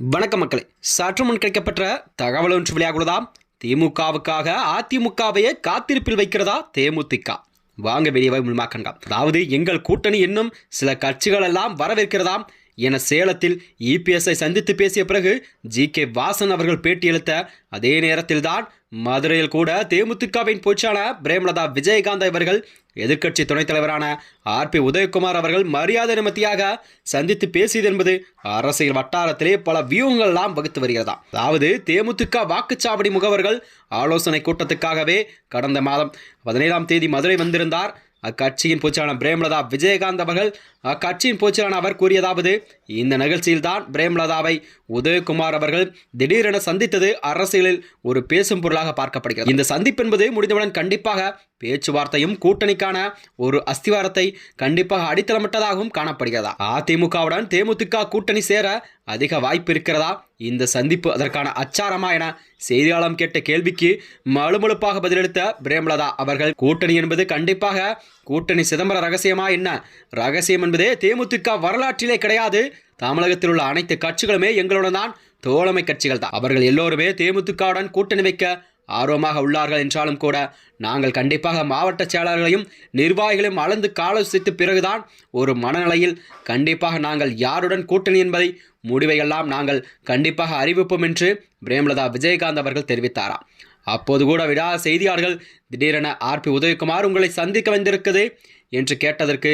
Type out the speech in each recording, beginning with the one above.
வணக்க மக்களே. சற்று முன் கிடைக்கப்பட்ட தகவல் ஒன்று வெளியாகுள்ளதாம் திமுகவுக்காக அதிமுகவையே காத்திருப்பில் வைக்கிறதா தேமுதிக? வாங்க வெளியே முன்மாக்கண்டா அதாவது எங்கள் கூட்டணி இன்னும் சில கட்சிகள் எல்லாம் வரவேற்கிறதாம். என சேலத்தில் இபிஎஸ்ஐ சந்தித்து பேசிய பிறகு ஜி கே வாசன் அவர்கள் பேட்டியளித்த அதே நேரத்தில்தான் மதுரையில் கூட தேமுதிகவின் பொச்சான பிரேமலதா விஜயகாந்த் அவர்கள் எதிர்க்கட்சி துணைத் தலைவரான ஆர் பி உதயகுமார் அவர்கள் மரியாதை நிமித்தியாக சந்தித்து பேசியது என்பது அரசியல் வட்டாரத்திலே பல வியூகங்கள்லாம் வகுத்து வருகிறதா. அதாவது தேமுதிக வாக்குச்சாவடி முகவர்கள் ஆலோசனை கூட்டத்துக்காகவே கடந்த மாதம் பதினேழாம் தேதி மதுரை வந்திருந்தார். அக்கட்சியின் பொச்சலான பிரேமலதா விஜயகாந்த் அவர்கள் அக்கட்சியின் பொச்சலான அவர் கூறியதாவது இந்த நிகழ்ச்சியில்தான் பிரேமலதாவை உதயகுமார் அவர்கள் திடீரென சந்தித்தது அரசியலில் ஒரு பேசும் பொருளாக பார்க்கப்படுகிறது. இந்த சந்திப்பு என்பது முடிந்தவுடன் கண்டிப்பாக பேச்சுவார்த்தையும் கூட்டணிக்கான ஒரு அஸ்திவாரத்தை கண்டிப்பாக அடித்தளமிட்டதாகவும் காணப்படுகிறதா? அதிமுகவுடன் தேமுதிக கூட்டணி சேர அதிக வாய்ப்பு இருக்கிறதா? இந்த சந்திப்பு அதற்கான அச்சாரமா என செய்தியாளம் கேட்ட கேள்விக்கு மழுமழுப்பாக பதிலளித்த பிரேமலதா அவர்கள் கூட்டணி என்பது கண்டிப்பாக கூட்டணி சிதம்பர ரகசியமா என்ன? ரகசியம் என்பதே தேமுதிக வரலாற்றிலே கிடையாது. தமிழகத்தில் உள்ள அனைத்து கட்சிகளுமே எங்களுடன் தான் தோழமை கட்சிகள் தான் அவர்கள் எல்லோருமே தேமுதிகவுடன் கூட்டணி வைக்க ஆர்வமாக உள்ளார்கள் என்றாலும் கூட நாங்கள் கண்டிப்பாக மாவட்ட செயலாளர்களையும் நிர்வாகிகளையும் அளந்து காலோசித்த பிறகுதான் ஒரு மனநிலையில் கண்டிப்பாக நாங்கள் யாருடன் கூட்டணி என்பதை முடிவையெல்லாம் நாங்கள் கண்டிப்பாக அறிவிப்போம் என்று பிரேமலதா விஜயகாந்த் அவர்கள் தெரிவித்தாராம் அப்போது கூட விடா செய்தியாளர்கள் திடீரென ஆர்பி உதயகுமார் உங்களை சந்திக்க வந்திருக்குது. என்று கேட்டதற்கு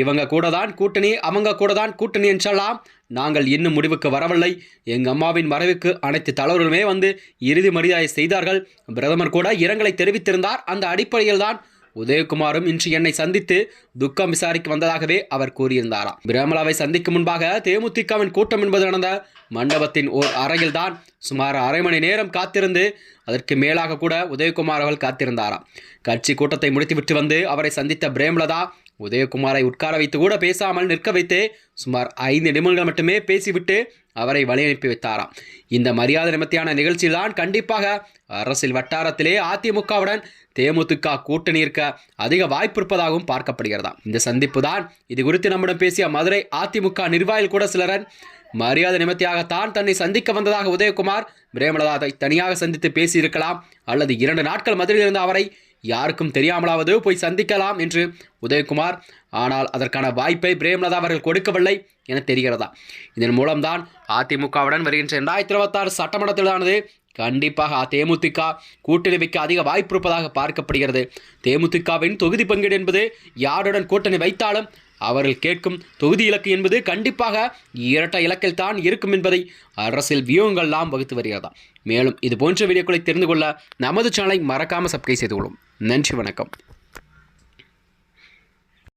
இவங்க கூட தான் கூட்டணி அவங்க கூட தான் கூட்டணி என்றெல்லாம் நாங்கள் இன்னும் முடிவுக்கு வரவில்லை. எங்கள் அம்மாவின் மறைவுக்கு அனைத்து தலைவர்களுமே வந்து இறுதி மரியாதை செய்தார்கள். பிரதமர் கூட இரங்கலை தெரிவித்திருந்தார். அந்த அடிப்படையில் தான் உதயகுமாரும் இன்று என்னை சந்தித்து துக்கம் விசாரிக்க வந்ததாகவே அவர் கூறியிருந்தாராம். பிரேமலாவை சந்திக்கும் முன்பாக தேமுதிகவின் கூட்டம் என்பது நடந்த மண்டபத்தின் ஓர் அறையில்தான் சுமார் அரை மணி நேரம் காத்திருந்து அதற்கு மேலாக கூட உதயகுமார் அவர்கள் காத்திருந்தாராம். கட்சி கூட்டத்தை முடித்துவிட்டு வந்து அவரை சந்தித்த பிரேமலதா உதயகுமாரை உட்கார வைத்து கூட பேசாமல் நிற்க வைத்து சுமார் ஐந்து நிமிடங்கள் மட்டுமே பேசிவிட்டு அவரை வழி அனுப்பி வைத்தாராம் இந்த மரியாதை நிமித்தியான நிகழ்ச்சியில்தான் கண்டிப்பாக அரசியல் வட்டாரத்திலே அதிமுகவுடன் தேமுதிக கூட்டணி இருக்க அதிக வாய்ப்பு இருப்பதாகவும் பார்க்கப்படுகிறதா. இந்த சந்திப்பு தான் இது குறித்து நம்மிடம் பேசிய மதுரை அதிமுக நிர்வாகிகள் கூட சிலரன் மரியாதை நிமித்தியாகத்தான் தன்னை சந்திக்க வந்ததாக உதயகுமார் பிரேமலதாவை தனியாக சந்தித்து பேசியிருக்கலாம் அல்லது இரண்டு நாட்கள் மதுரையில் இருந்த அவரை யாருக்கும் தெரியாமலாவது போய் சந்திக்கலாம் என்று உதயகுமார். ஆனால் அதற்கான வாய்ப்பை பிரேமலதா அவர்கள் கொடுக்கவில்லை என தெரிகிறதா? இதன் மூலம்தான் அதிமுகவுடன் வருகின்ற இரண்டாயிரத்தி இருபத்தாறு சட்டமன்றத்திலானது கண்டிப்பாக தேமுதிக கூட்டணி வைக்க அதிக வாய்ப்பு இருப்பதாக பார்க்கப்படுகிறது. தேமுதிகவின் தொகுதி பங்கீடு என்பது யாருடன் கூட்டணி வைத்தாலும் அவர்கள் கேட்கும் தொகுதி இலக்கு என்பது கண்டிப்பாக இரட்டை இலக்கில் தான் இருக்கும் என்பதை அரசியல் வியூகங்கள்லாம் வகுத்து வருகிறதா. மேலும் இது போன்ற வீடியோக்களை தெரிந்து கொள்ள நமது சேனலை மறக்காமல் சப்ஸ்கிரைப் செய்து கொள்ளும். நன்றி வணக்கம்.